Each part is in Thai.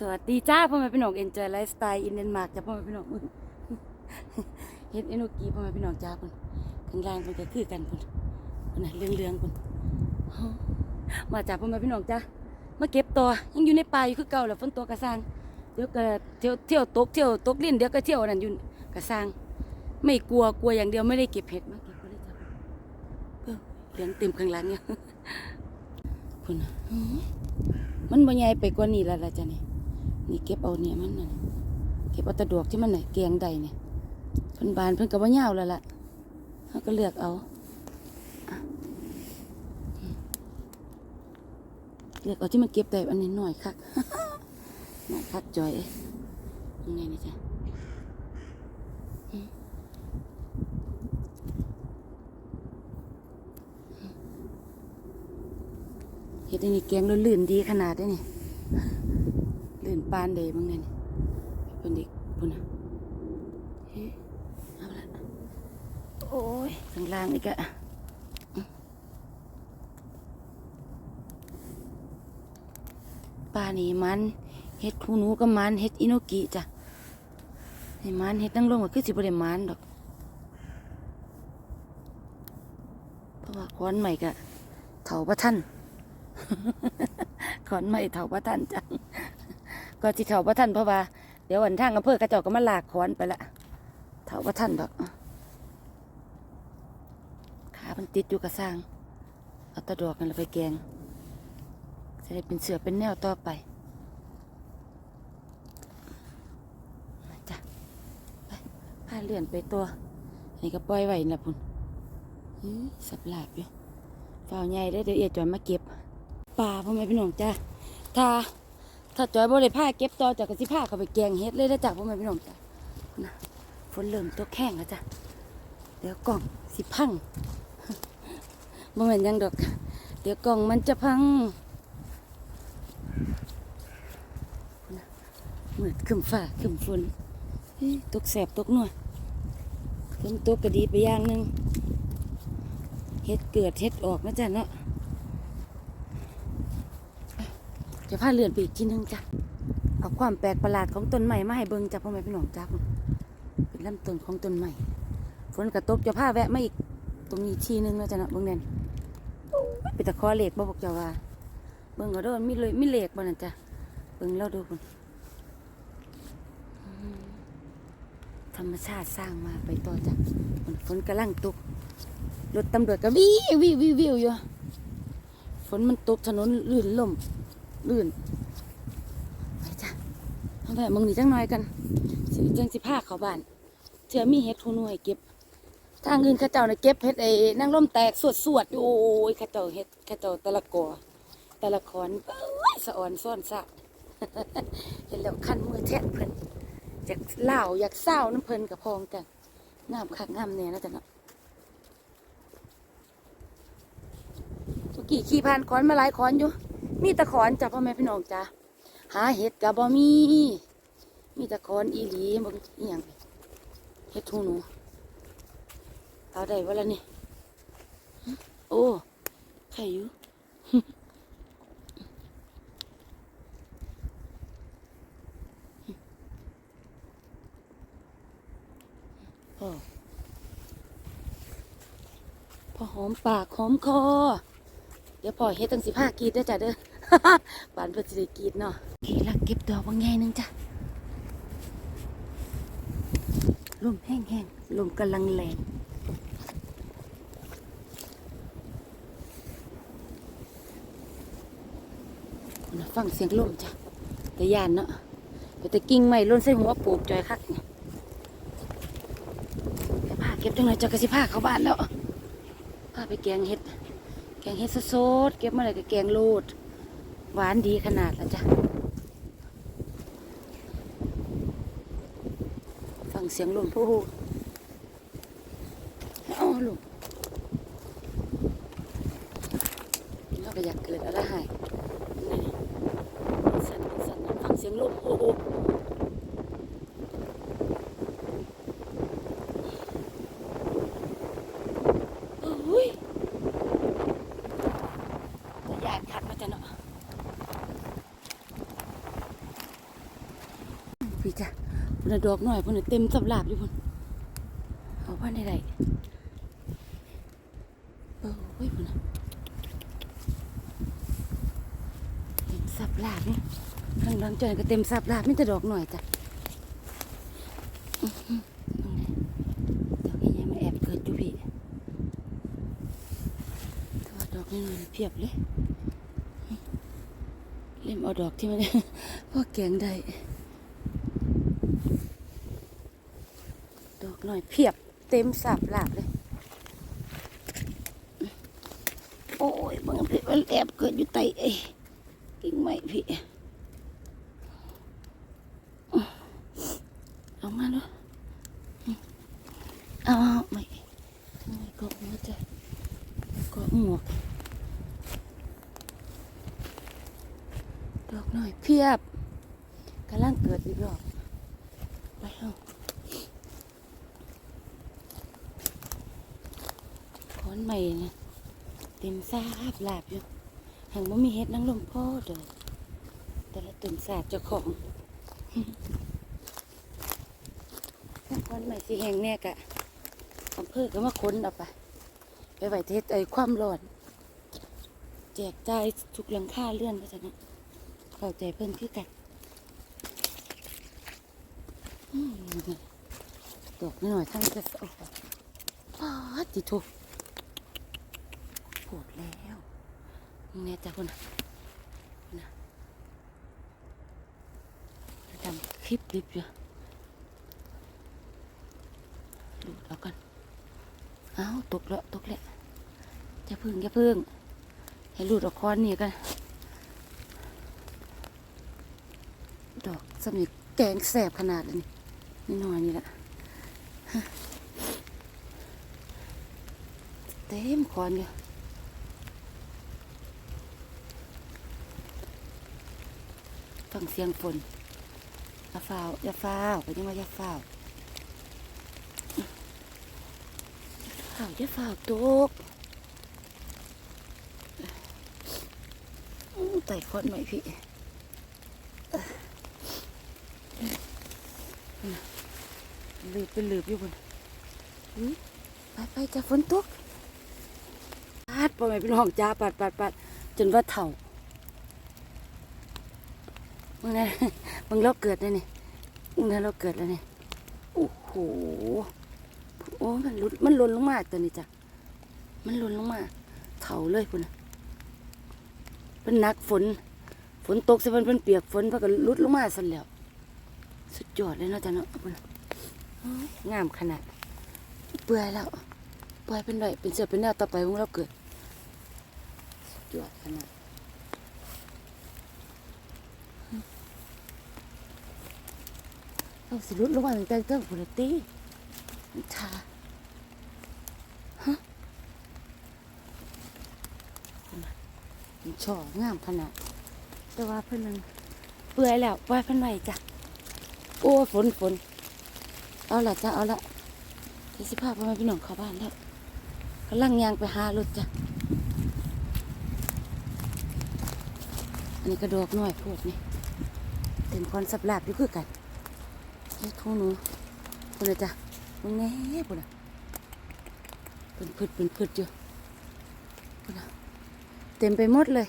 สวัสดีจ้าพ่อแม่พี่น้องเอ็นจอยไลฟ์สไตล์อินเดนมาร์กจ้าพ่อแม่พี่น้องเฮ็ดเอโนกีพ่อแม่พี่น้องจ้าพุ่นข้างล่างมันก็คือกันพุ่นพุ่นน่ะเรื่องเรื่องๆพุ่นมาจ้าพ่อแม่พี่น้องจ้ามาเก็บตัวยังอยู่ในป่าอยู่คือเก่าแหละฝนตัวกระซังเดี๋ยวก็เที่ยวเที่ยวตกเที่ยวตกลิ้นเดี๋ยวก็เที่ยวนั่นอยู่กระซังไม่กลัวกลัวอย่างเดียวไม่ได้เก็บเห็ดมาเก็บก็ได้จ้าเออเหลืองเต็มข้างหลังเนี่ยพุ่นน่ะมันบ่ใหญ่ไปกว่านี้แล้วล่ะจ้ะนี่ นี่เก็บเอาเนี่ยมันน่ะเก็บเอาตะดอกที่มันน่ะแกงใดเนี่ยเพิ่นบานเพิ่นก็บ่ยาวแล้วล่ะเฮาก็เลือกเอาอเลือกเอาที่มันเก็บได้อันนี้น้อยคักน้อยคักจอยเอ้ยยังไงนี่จ้ะเฮ็ดอันนี้แกงลื่นๆดีขนาดเด้นี่ ปานเดบ้างไงนี่เป็นเด็กพุ่นนะเฮ้ยเอาละโอ้ยข้างล่างนี่กะปลานี่มันเฮ็ดคูหนูกับมันเฮ็ดอิโนกิจ้ะให้มันเฮ็ดนั่งลงก็คือสิบ่ได้มันดอกเพราะว่าขอนใหม่กะเถาประท่านขอนใหม่เถาประท่านจ้ะ ก็ที่เถาพระท่านเพราะว่า เดี๋ยววันทางอำเภอกระจ้าก็มาลากขอนไปละเถาพระท่านดอกขามันติดอยู่กระซังเอาตะดอกกันไปแกงจะได้เป็นเสือเป็นแนวต่อไปจ้ะไปพาเลื่อนไปตัวนี่ก็ปล่อยไว้นะพุ่นสับหลาบอยู่ฝ้าวใหญ่ได้เดี๋ยวเอียจอยมาเก็บปลาพ่อแม่พี่น้องจ้าถ้า ถ้าจอยบ่ได้ผ้าเก็บต่อจากกระสิผ้าเขาไปแกงเฮ็ดเลยได้จากพ่อแม่พี่น้องจ้ะนะฝนเริ่มตกแข้งแล้วจ้ะเดี๋ยวกล่องสิพังบ่แม่นยังดอก เดี๋ยวกล่องมันจะพังนะมืดครึมฟ้าครึมฝนตกแสบตกนัวฝนตกก็ดีไปอย่างหนึงเฮ็ดเกิดเฮ็ดออกนะจ้ะเนาะ จะพาเลื่อนไปอีกทีนึงจ้ะ เอาความแปลกประหลาดของต้นใหม่มาให้เบิ่งจ้ะพ่อแม่พี่น้องจ้าเป็นลำต้นของต้นใหม่ฝนกระตกจะพาแวะมาอีก ตรงนี้ทีนึงแล้วจ้ะเนาะเบิ่งแน่นเป็นตะคอเหล็กบ่บอกจ้าว่า เบิ่งเอาเด้อมีเลยมีเหล็กบ่นั่นจ้ะเบิ่งแล้วดูพุ่นธรรมชาติสร้างมาไปต่อจ้ะฝนฝนกำลังตกรถตำรวจก็วิววิววิวอยู่ฝนมันตกถนนลื่นล่ม ลื่นไปจ้ะเอาไปมึงหนีจังหน่อยกันสิจังสิพาเขาบ้านเถื่อมีเห็ดหูหน่วยเก็บ ทางอื่นข้าเจ้าน่ะเก็บเห็ดไอ้นั่งร่มแตกสวดสวดๆอยู่โอ้ยข้าเจ้าเห็ดข้าเจ้าตะละกอตะละคอนเอ้ยสะอ่อนซ่อนสะเห็นแล้วคันมือแทะเพิ่นอยากเล่าอยากเศร้าน้ำเพิ่นกับพองกันงามคักงามเนี่ยนะจ๊ะเนาะเมื่อกี้ขี่ผ่านขอนมาหลายขอนอยู่ มีตะขอนจ้ะพ่อแม่พี่น้องจ้ะหาเห็ดกับบ่มี มีตะขอนอีหลีบ่อีหยังเห็ดหูหนูเอาได้วะละนี่โอ้ไข่อยู่พอหอมปากหอมคอ ดี๋ยวพอเฮ็ดตั้งสิบห้ากรีดเด้อจ้ะเด้อบานเพื่อสิได้กรีดเนาะขี่ลักเก็บดอกบางไงนึงจ้ะลมแห้งๆลมกำลังแรงน่ะฟังเสียงลมจ้ะแต่ยานเนาะแต่แต่กิ่งไม้ล้นใส่หัวปลูกจอยคักเนี่ยแต่ผ้าเก็บจังเลยจะกระสิผ้าเข้าบ้านแล้วผ้าไปแกงเห็ดแก งเห็ดสดๆเก็บมาเลยก็แกงโลดหวานดีขนาดแล้วจ้ะฟังเสียงลมพูเอาลูกเราก็อยากเกิดอะไรห้นี่สั่นสั่นฟังเสียงลมโอ้โหโอ้ย แต่ยานคัดมาจะเนาะ พี่จ้ะพุ่ นนะดอกหน่อยพุ่นนะเต็มสับหลาบอยู่พุ่นเอาพันได้ไรโอ้ยพุ่นนะเต็มสับหลาบนี่ข้างหลังจอยก็เต็มสับหลาบไมแต่จะดอกหน่อยจ้ะอื้อหือตรงไหนดอกใหญ่ๆมาแอบเกิดอยู่พี่แต่ว่าดอกนี่มันเพียบเลยเล่มเอาดอกที่มันพ่อแกงได้ ด อกหน่อยเพียบเต็มสับหลาบเลย โอ้ยมึงพี่มันแอบเกิดอยู่ใต้ไอ้กิ่งไม้พี่ เอามาดูเอาเอาไม่ไม่ก็หัวใจก็หมวกดอกหน่อยเพียบกำลังเกิดอีกรอบไปเอาข อนใหม่นะเต็มซาบลาบอยู่หังว่ามีเฮ็ดนังลมพ่อดอแต่ละต้นสาดเจ้าของขอนใหม่สีแหงแน่กะอำเภอก็มาค้นเอาไป ไปไหวเทศไอ้ความร้อน แจกจ่ายทุกหลังคาเลื่อนไปจ้ะนะเข้าใจเพิ่นคือกันอืมดอกน้อยทั้งจะสอกปาดจิทุก ปวดแล้วนี่แน่จ้ะคุณนะนะทำคลิปดิบอยู่ดูดเอากันเอ้าตกแล้วตกแล้วจะพึ่งจะพึ่ง ให้หลุดออกคอนนี่กัน ดอกสมิกแกงแสบขนาดนี่นี่นอยนี่แหละฮะเต็มคอนอยู่ ฟังเสียงฝนอย่าฟ้าวอย่าฟ้าวไปยังว่าอย่าฟ้าวฟ้าวอย่าฟ้าวตกอื้อไต่คอนไหมพี่ลืบเป็นลืบอยู่บนอุ๊ยไปไปจะฝนตกปาดปอแม่พี่น้องจ้าปัดปัดปัดจนว่าเถ่า มึงนะมึงเราเกิดแล้วนี่มึงนะเราเกิดแล้วนี่โอ้โหโอ้มันลุดมันล่นลงมาตัวนี้จ้ะมันล่นลงมาเถ่าเลยพุ่นเป็นนักฝน ฝนตกสิมันเป็นเปียกฝนเพราะก็ลุดลงมาสั่นแล้ว สุดยอดเลยเนาะจ้ะเนาะพุ่นงามขนาด เปื่อยแล้วปล่อยเป็นไรเป็นเสือเป็นแนวต่อไปของเราเกิดสุดยอดขนาด เราสิรุดลงมาตั้งแต่เรื่องผลตีชาฮะมันช่องามขนาดแต่ว่าเพิ่อนมันเปื่อยแล้วปล่อยเพิ่อนไว้จ้ะโอ้ฝนฝนเอาละจ้ะเอาละที่สิพาพ่อแม่พี่น้องเข้าบ้านแล้วกำลังยางไปหารถจ้ะอันนี้กระดอกน้อยพูดนี่เต็มคอนสับลาบอยู่คือกัน นี่ทุ่งหนูพูดเลยจ้ะมึงแน่พูดอะเป็นพืชเป็นพืชอยู่พูดอะเต็มไปหมดเลย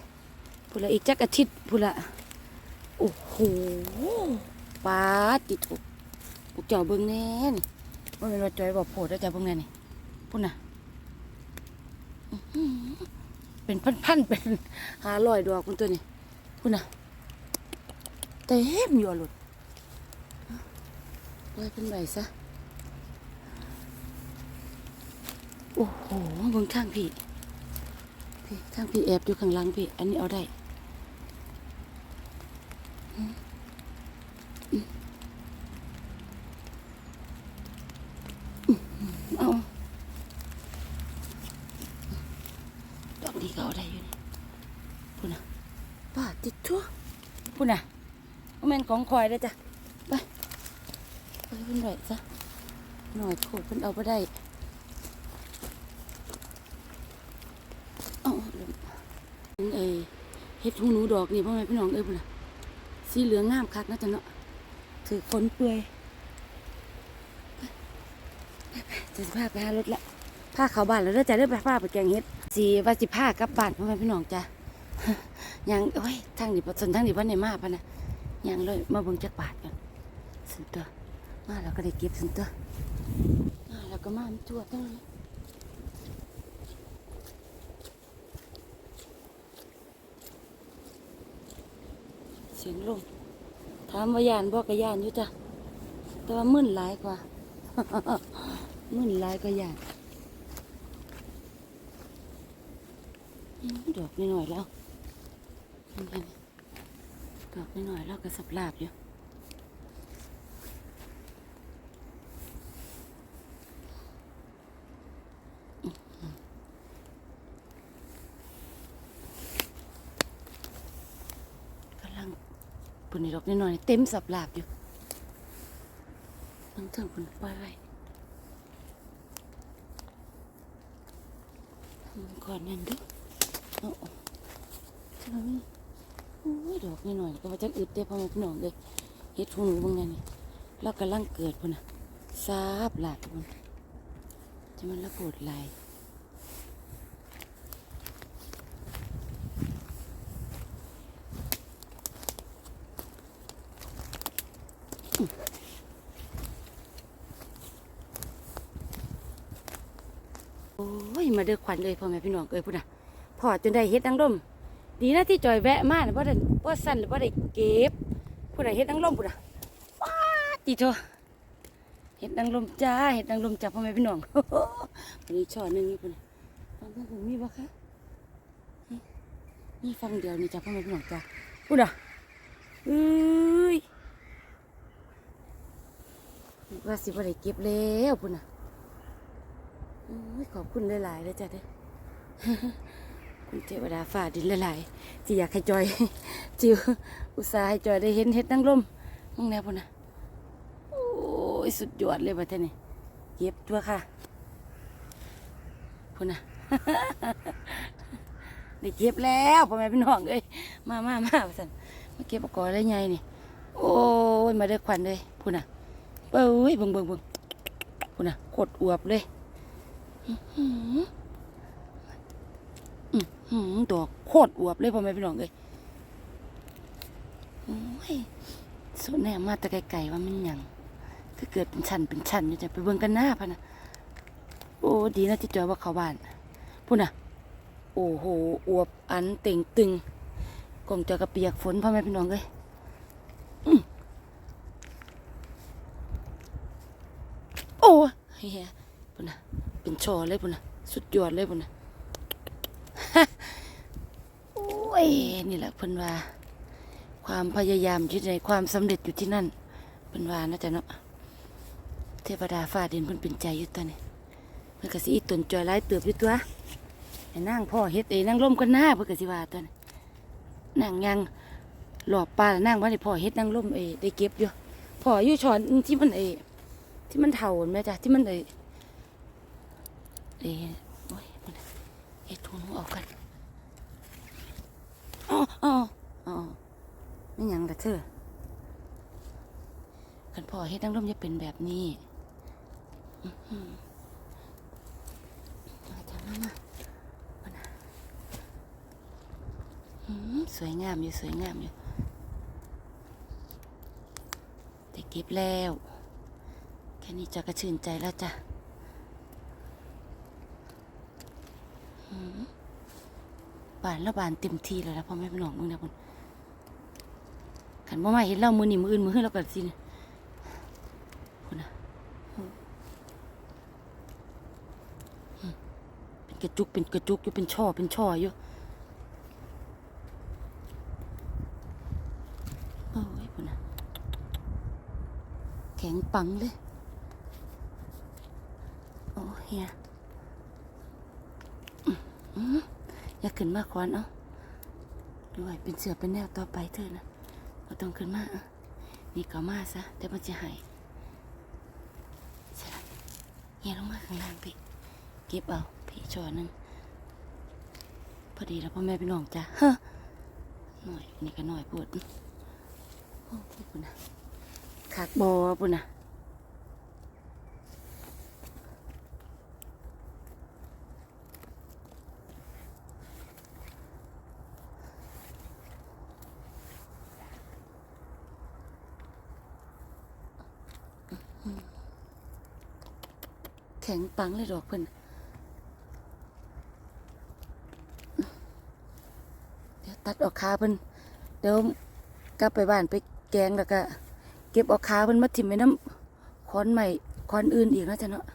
พูดละอีกจักอาทิตย์พูดละโอ้โหปาติดถูกพวกเจ้าเบิ่งแน่นี่ว่าเป็นว่าจอยบอกโผล่แล้จ้าเบิ่งแน่นี่พุ่นน่ะเป็นพันๆเป็นหาลอยดอกมันตัวนี้พุ่นน่ะเต็มอยู่อะหลุด ไว้เป็นใบซะ โอ้โหเบิ่งทางพี่ พี่ทางพี่แอบอยู่ข้างหลังพี่ อันนี้เอาได้เอาดอกนี้ก็เอาได้อยู่นี่พูดนะป้าติดทั่วพูดนะเอาแม่นของคอยได้อจ้ะ ไปไปเพิ่นไหวซะหน่อยโคตรเพิ่นเอาไปได้เอาเอเฮ็ดหูหนูดอกนี่พ่อแม่พี่น้องเอ้ยพูดนะสีเหลืองงามคักนะจ๊ะเนาะถือฝนเปื่อยจะพาไปหารถละพาเขาบ้านแล้วเด้อจ้ะเด้อไปพาไปแกงเฮ็ดสีว่าสิพากลับบ้านพ่อแม่พี่น้องจ้ะยังโอ้ยทางนี้ปสนทางนี้วันไหนมาปะนะยังเลยมาเบิ่งจักบาทกันสินตัว มาแล้วก็ได้เก็บสินตัวมาแล้วก็มามันทั่วทั้งนั้เสียงลมถามว่ายานบอกกยานอยู่จ้ะแต่ว่ามึนหลายกว่า มึนหลายกว่ายานดอกนิดหน่อยแล้วดอกนิดหน่อยแล้วก็สับลาบอยู่กำลัง ปุ่นนี่ดอกนิดหน่อยเต็มสับลาบอยู่นั่งเถิงปุ่นปล่อยไว้ก่อนนั่นด้วยเอาออกใช่ไหมโอ้ยดอกนี่หน่อยก็ว่าจะอึดเด้พอม่พี่น้องเลยเฮ็ดหูหนูเบางไงนี่แล้วกำลังเกิดพุ่นน่ะซาบหลากพุ่นจะมันละโกดลายโอ้ยมา เด้อขวัญเลยพ่อแม่พี่น้องเอ้ยพุ่นน่ะพอจนได้เฮ็ดดังร่มดีนะที่จอยแวะมาเพราะได้เพราะสั่นเพราะได้เก็บผู้ใดเฮ็ดนังลมผู้ใดว้าตีโตเฮ็ดนังลมจ้าเฮ็ดนังลมจ้าพ่อแม่พี่น้องวันนี้ช่อหนึงนี่พุ่นน่ะฟังเพิ่นมมีบ่คะนี่ฟังเดียวนี่จ้าพ่อแม่พี่น้องจ้าพุ่นน่ะเอ้ยว่าสิบ่ได้เก็บแล้วพุ่นน่ะ ขอบคุณหลายๆเลยจ้าเด้คุณเทวดาฝ่าดินละลายที่อยากให้จอย จิวอุตส่าห์ให้จอยได้เห็นเห็ดนั่งลมมึงแนวพุ่นนะโอ้ยสุดยอดเลยบัดนี้เก็บตัวค่ะพุ่นนะได้เก็บแล้วพ่อแม่พี่น้องเอ้ยมามามาสันมาเก็บอุปกรณ์ได้ไงนี่ โอ้ยมาเด้ควันเลยพุ่นนะเอ้ยเบิ่งเบิ่งเบิ่งพุ่นนะโคตรอวบเลย อื้อหือหืมดอกโคตรอวบเลยพ่อแม่พี่น้องเลยโอ้ยสุดแน่มาแต่ไกลๆว่ามันยังถ้าเกิดเป็นชั้นเป็นชั้นอยู่จะไปเบิ่งกันหน้าพะนะโอ้ดีนะที่จอยว่าเขาบ้านพูดนะโอ้โหอวบอันเต่งตึงกลมจะกระเปียกฝนพ่อแม่พี่น้องเลยอื้อโอ้ยเฮียพูดนะ เป็นชอเลยพูดน่ะสุดยอดเลยพูดน่ะโอ้ยนี่แหละเพิ่นว่า ความพยายามอยู่ที่ไหนความสำเร็จอยู่ที่นั่นเพิ่นว่านะจ๊ะเนาะเทวดาฟ้าดินเพิ่นเป็นใจอยู่ตัวนี้เพิ่นก็สิอีตนจอยหลายเติบอยู่ตัวไอ้นางพ่อเฮ็ดเอ้นางร่มกันหน้าเพิ่นก็สิว่าตัวนี้นางยังหลอบปลาแล้วนางว่าได้พ่อเฮ็ดนางร่มเอ้ได้เก็บอยู่พ่ออยู่ช้อนที่มันเอ้ยที่มันเฒ่าเห็นไหมจ๊ะที่มันเอ้ ยเอ้ยโอ้ยเพิ่นน่ะเฮ็ดทุนออกกันอ๋ออ๋ออ๋อไม่ยังละเธอคันพ่อเฮ็ดดังร่มจะเป็นแบบนี้มาจ้ะมามามาสวยงามอยู่สวยงามอยู่ได้เก็บแล้ว แค่นี้จะกระชื่นใจแล้วจ้ะอื้อหือ บานแล้วบานเต็มที่แล้วนะพ่อแม่พี่น้องมึงนะพุ่นขันบ่มาเห็นเรามือหนีมืออื่นมือขึ้นเราก็สิพุ่นนะเป็นกระจุกเป็นกระจุกอยู่เป็นช่อเป็นช่ออยู่โอ้ยพุ่นนะแข็งปังเลยโอ้เฮีย อยากขึ้นมาควันเอาด้วยเป็นเสือเป็นแนวต่อไปเถอะนะเราต้องขึ้นมาอะนี่ก็มาซะแต่มันจะหายใช่ละเฮียลงมาข้างล่างพี่เก็บเอาพี่ชอหนึงพอดีแล้วพ่อแม่พี่น้องจ้ะฮ้อหน่อยนี่ก็หน่อยปวดโอ้พี่คุณนะขขากบอปุ่นนะ ข็งปังเลยดอกเพิ่นเดี๋ยวตัดออกขาเพิ่นเดี๋ยวกลับไปบ้านไปแกงแล้วก็เก็บออกขาเพิ่นมาถิ่มไว้น้ำคอนใหม่คอนอื่นอีกนะจ๊ะเนาะ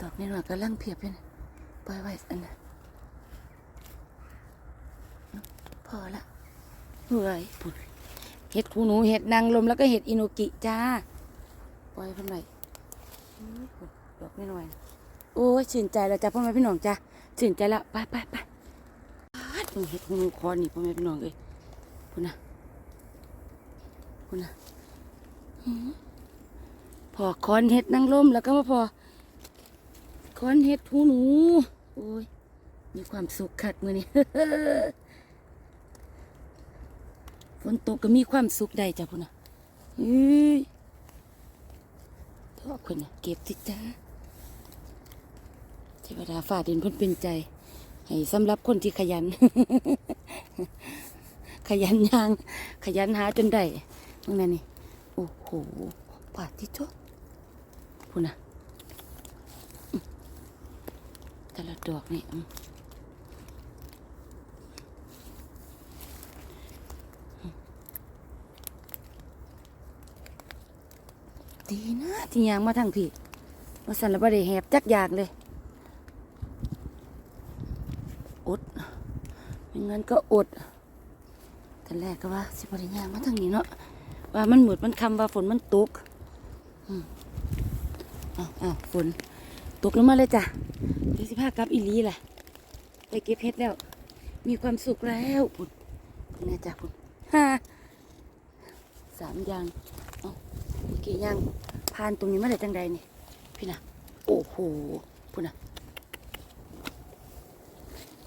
ดอกนี่หน่อยก็ลังเพียบเลยนปล่อยไว้อันน่ะพอละเฮ้ยปุ่นเห็ดคูหนูเห็ดนางลมแล้วก็เห็ดอินุกิจ้า ปล่อยเพิ่นไว้อื้อปุ่นดอกนี่หน่อยโอ้ยชื่นใจแล้วจ้ะพ่อแม่พี่น้องจ้าชื่นใจแล้วไปไปไปปาดมึงเห็ดคูหนูคอนนี่พ่อแม่พี่น้องเอ้ยพุ่นนะคุณน่ะหือพอคอนเห็ดนางลมแล้วก็มาพอคอนเห็ดหูหนูโอ้ยมีความสุขคักมือนี้ฝนตกก็มีความสุขได้จ้ะพุ่นน่ะเฮ้ย พ่อคุณนะเก็บติจ้าเทวดาฝ่าดินพ้นเป็นใจ ให้สำหรับคนที่ขยัน ขยันยาง ขยันหาจนได้ตรงนั้นนี่ โอ้โหปาดที่จ้พูนะอื้อแต่ละดอกนี่ ดีนะที่ยางมาทางพี่มาสันล้วบ่ได้แหบจักอยากเลยอดไม่งั้นก็อดแตอนแรกก็ว่า สิบริยางมาทางนี้เนาะว่ามันหมืดมันคำว่าฝนมันตกอืมอ้าวอ้าวฝนตกลงมาเลยจ้ะเดี๋ยวสิพากลับอีลีแหละไปเก็บเพชรแล้ว มีความสุขแล้วพุ่นพุ่นแน่จ้ะพุ่นฮ่าสามอยาง กี้ยางผ่านตรงนี้มาได้จังใดนี่ พี่นะโอ้โหพุ่นน่ะ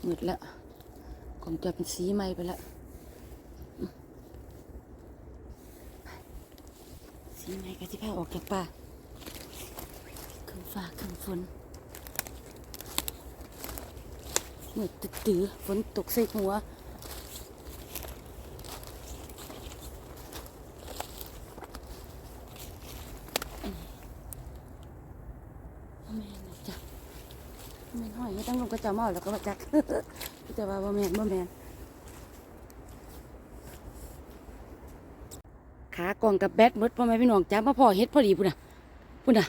มืดละของจะเป็นสีใหม่ไปละสีไงก็ที่พาออกจากป่าขึ้นฟ้าขึ้นฝนเมื่อตึกตือฝนตกใส่หัว อันนี้บ่แม่นนะจ้ะบ่ แม่นห้อยไม่ต้องลงกระจาเมาแล้วก็มาจักแต่ว่าบ่แมนบ่แมนขากล่องกับแบตหมดพ่อแม่พี่น้องจ้ามาพ่อเฮ็ดพอดีพุ่นน่ะพุ่นน่ะ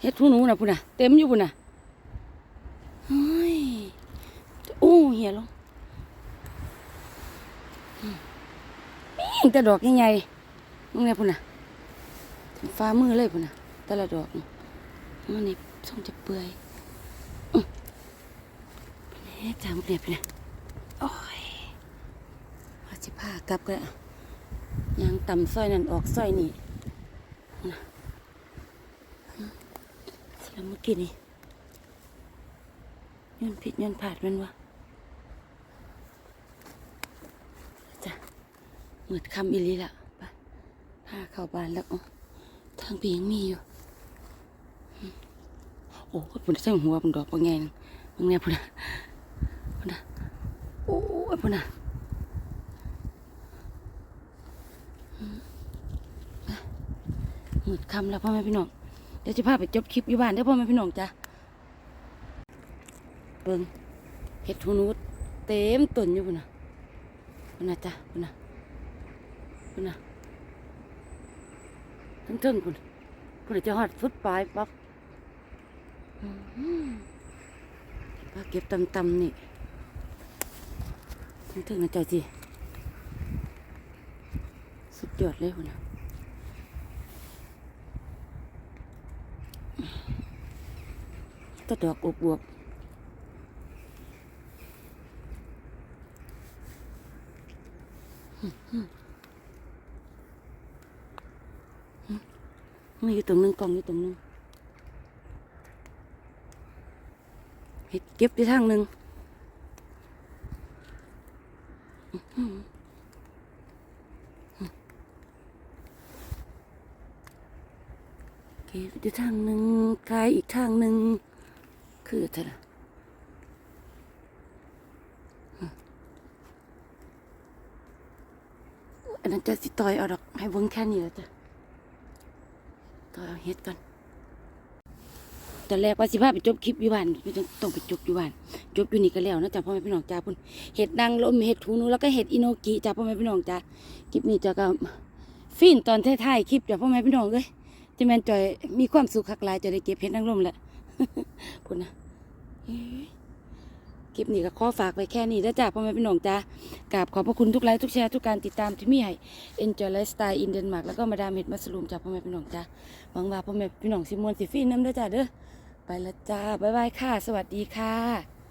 เฮ็ดทูหนูน่ะพุ่นน่ะเต็มอยู่พุ่นน่ะเฮ้ยโอ้เหี่ยลงมีแต่ดอกใหญ่ๆมึงเนี่ยพุ่นน่ะฟ้ามือเลยพุ่นน่ะแต่ละดอกนี่มันนี่ส่งจะเปื่อย แม่จามเรียบเนี่ยโอ้ยว่าสิพากลับก็ได้ยางต่ำซอยนั่นออกซอยนี่นะสลับเมื่อกี้นี่ย้อนผิดย้อนผาดแมันวะจ้ะมืดคำอีหลีละไปพาเข้าบ้านแล้วอ๋อทางปียังมีอยู่อืมโอ้ยปุ่นใส่หัวปุ่นดอกปุ่นไงนึงบางเนี่ยปุ่น นะปุ่นนะโอ้ยปุ่นนะมืดคำแล้วพ่อแม่พี่น้อง เดี๋ยวจะพาไปจบคลิปอยู่บ้านเด้อพ่อแม่พี่น้องจ้ะเบิ่งเห็ดหูนูเต็มต้นอยู่พุ่นนะพุ่นนะจ้ะพุ่นนะพุ่นนะทั้งเทิงพุ่นพุ่นจะฮอดสุดปลายปั๊บอื้าเก็บตำๆนี่ ทั้งเทิงนะจ้ะจีสุดยอดเลยพุ่นน่ะตะดอกอวบๆมีอยู่ตรงหนึงกองอยู่ตรงหนึงเห็ดเก็บที่ทางหนึ่งอื้อหือ เก็บอีก ทางหนึ่งกายอีกทางหนึ่งคือเท่านะอันนั้นจะสิตอยเอาดอกให้เบิ้งแค่นี้แล้วจ้ะตอยเอาเฮ็ดก่อนตอนแรกว่าสิพาไปจบคลิปอยู่บ้านไม่ต้องต้องไปจบอยู่บ้านจบอยู่นี่ก็แล้วนะจ๊ะพ่อแม่พี่น้องจ้าพุ่นเห็ดนางลมเห็ดทูนูแล้วก็เห็ดอิโนกิจ้ะพ่อแม่พี่น้องจ้าคลิปนี้จะก็ฟินตอนท้ายๆคลิปจ้ะพ่อแม่พี่น้องเอ้ย จะแม่นจอยมีความสุขคักหลายจะได้เก็บเพชรนางรมแหละพุ่นนะเอ้ยคลิปนี้ก็ขอฝากไว้แค่นี้แล้วจ้าพ่อแม่พี่น้องจ้ากราบขอบพระคุณทุกไลค์ทุกแชร์ทุกการติดตามที่มีให้ Enjoy Lifestyle in Denmark แล้วก็มาดามเห็ดมัสลูมจ้าพ่อแม่พี่น้องจ้าหวังว่าพ่อแม่พี่น้องสิมวนสิฟีนน้ำด้อจ้าเด้อไปละจ้าบ๊ายบายค่ะ สวัสดีค่ะ